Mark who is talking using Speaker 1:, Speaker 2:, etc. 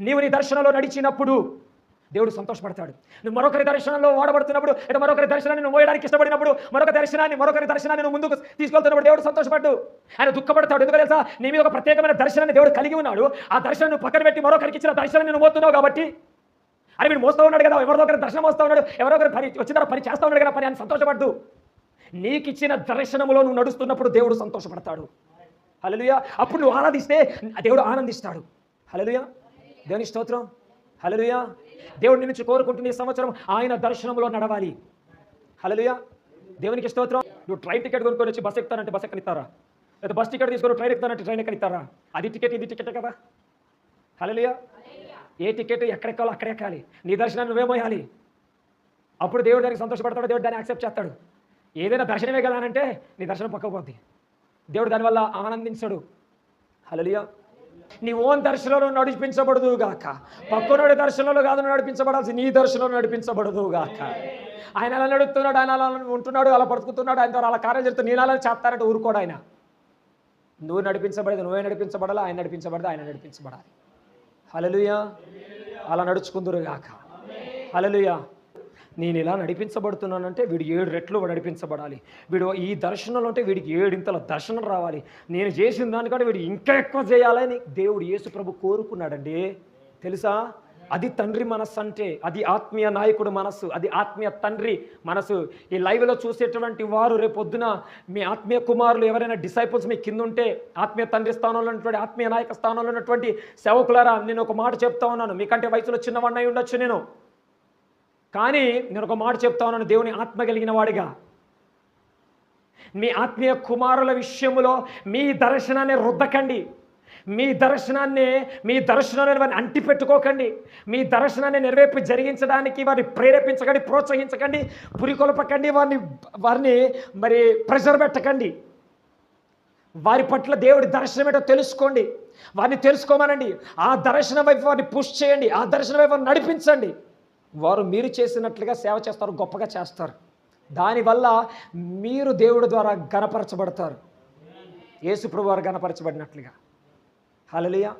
Speaker 1: నీవు నీ దర్శనంలో నడిచినప్పుడు దేవుడు సంతోషపడతాడు. నువ్వు మరొకరి దర్శనంలో వాడబడుతున్నప్పుడు లేదా మరొకరి దర్శనాన్ని నువ్వు మోయడానికి ఇష్టపడినప్పుడు మరొక దర్శనాన్ని మరొకరి దర్శనాన్ని నువ్వు ముందుకు తీసుకెళ్తున్నప్పుడు దేవుడు సంతోషపడ్డు. ఆయన దుఃఖపడతాడు. ఎందుకు తెలుసా? నీ మీద ఒక ప్రత్యేకమైన దర్శనాన్ని దేవుడు కలిగి ఉన్నాడు. ఆ దర్శనం నువ్వు పక్కన పెట్టి మరొకరికి ఇచ్చిన దర్శనాన్ని నువ్వు మోతున్నావు కాబట్టి. అరే వీడు మోస్తూ ఉన్నాడు కదా ఎవరో ఒకరి దర్శనం వస్తూ ఉన్నాడు ఎవరో ఒకరి పని వచ్చిన పని చేస్తూ ఉన్నాడు కదా పని అని సంతోషపడ్డు. నీకు ఇచ్చిన నువ్వు నడుస్తున్నప్పుడు దేవుడు సంతోషపడతాడు. హల్లెలూయా. అప్పుడు నువ్వు ఆనందిస్తే దేవుడు ఆనందిస్తాడు. హలలుయా దేవుని స్తోత్రం. హలలుయా దేవుడిని నుంచి కోరుకుంటున్న ఈ సంవత్సరం ఆయన దర్శనంలో నడవాలి. హలలుయా దేవునికి స్తోత్రం. నువ్వు ట్రైన్ టికెట్ కొనుక్కొని వచ్చి బస్ ఎక్కుతానంటే బస్ ఎక్కనిస్తారా? లేదా బస్ టికెట్ తీసుకొని ట్రైన్ ఎక్కుతానంటే ట్రైన్ ఎక్కనిస్తారా? అది టికెట్ ఇది టికెట్ కదా. హలలుయా ఏ టికెట్ ఎక్కడెక్కాలో అక్కడ ఎక్కాలి. నీ దర్శనాన్ని నువ్వేమోయాలి అప్పుడు దేవుడు దానికి సంతోషపడతాడు దేవుడు దాన్ని యాక్సెప్ట్ చేస్తాడు. ఏదైనా దర్శనమే కదా అని అంటే నీ దర్శనం పక్కకు పోద్ది. దేవుడు దానివల్ల ఆనందించడు. హలలియా నీ ఓన్ దర్శనంలో నడిపించబడదు గాక. పక్కనోడి దర్శనంలో కాదు నడిపించబడాల్సి నీ దర్శనంలో నడిపించబడదు గాక. ఆయన అలా నడుస్తున్నాడు ఆయన అలా ఉంటున్నాడు అలా పడుకుతున్నాడు ఆయన ద్వారా అలా కార్యం జరుగుతుంది నేను అలా చేస్తారంటే ఊరుకోడు ఆయన. నువ్వు నడిపించబడేది నువ్వే నడిపించబడాలి ఆయన నడిపించబడదు ఆయన నడిపించబడాలి. అలలుయ అలా నడుచుకుందురు గాక. హలలుయా నేను ఇలా నడిపించబడుతున్నానంటే వీడు ఏడు రెట్లు నడిపించబడాలి. వీడు ఈ దర్శనంలో అంటే వీడికి ఏడింతల దర్శనం రావాలి. నేను చేసిన దానికంటే వీడు ఇంకా ఎక్కువ చేయాలని దేవుడు యేసు ప్రభు కోరుకున్నాడండి. తెలుసా? అది తండ్రి మనస్సు అంటే అది ఆత్మీయ నాయకుడు మనస్సు అది ఆత్మీయ తండ్రి మనసు ఈ లైవ్లో చూసేటువంటి వారు రేపొద్దున మీ ఆత్మీయ కుమారులు ఎవరైనా డిసైపుల్స్ మీ కింద ఉంటే ఆత్మీయ తండ్రి స్థానంలో ఉన్నటువంటి ఆత్మీయ నాయక స్థానంలో ఉన్నటువంటి సేవకులారా నేను ఒక మాట చెప్తా ఉన్నాను. మీకంటే వయసులో చిన్నవాడినై అయి ఉండొచ్చు నేను. కానీ నేను ఒక మాట చెప్తా ఉన్నాను దేవుని ఆత్మ కలిగిన వాడిగా. మీ ఆత్మీయ కుమారుల విషయంలో మీ దర్శనాన్ని రుద్దకండి. మీ దర్శనాన్ని మీ దర్శనాన్ని వారిని అంటిపెట్టుకోకండి. మీ దర్శనాన్ని నెరవేర్పు జరిగించడానికి వారిని ప్రేరేపించకండి ప్రోత్సహించకండి పురికొలపకండి వారిని వారిని మరి ప్రెషర్ పెట్టకండి. వారి పట్ల దేవుడి దర్శనం ఏంటో తెలుసుకోండి. వారిని తెలుసుకోమనండి. ఆ దర్శనం వైపు వారిని పుష్ చేయండి. ఆ దర్శనం వైపు వారిని నడిపించండి. వారు మీరు చేసినట్లుగా సేవ చేస్తారు గొప్పగా చేస్తారు. దానివల్ల మీరు దేవుడి ద్వారా గణపరచబడతారు. యేసుప్రభు వారు గణపరచబడినట్లుగా. హలలియా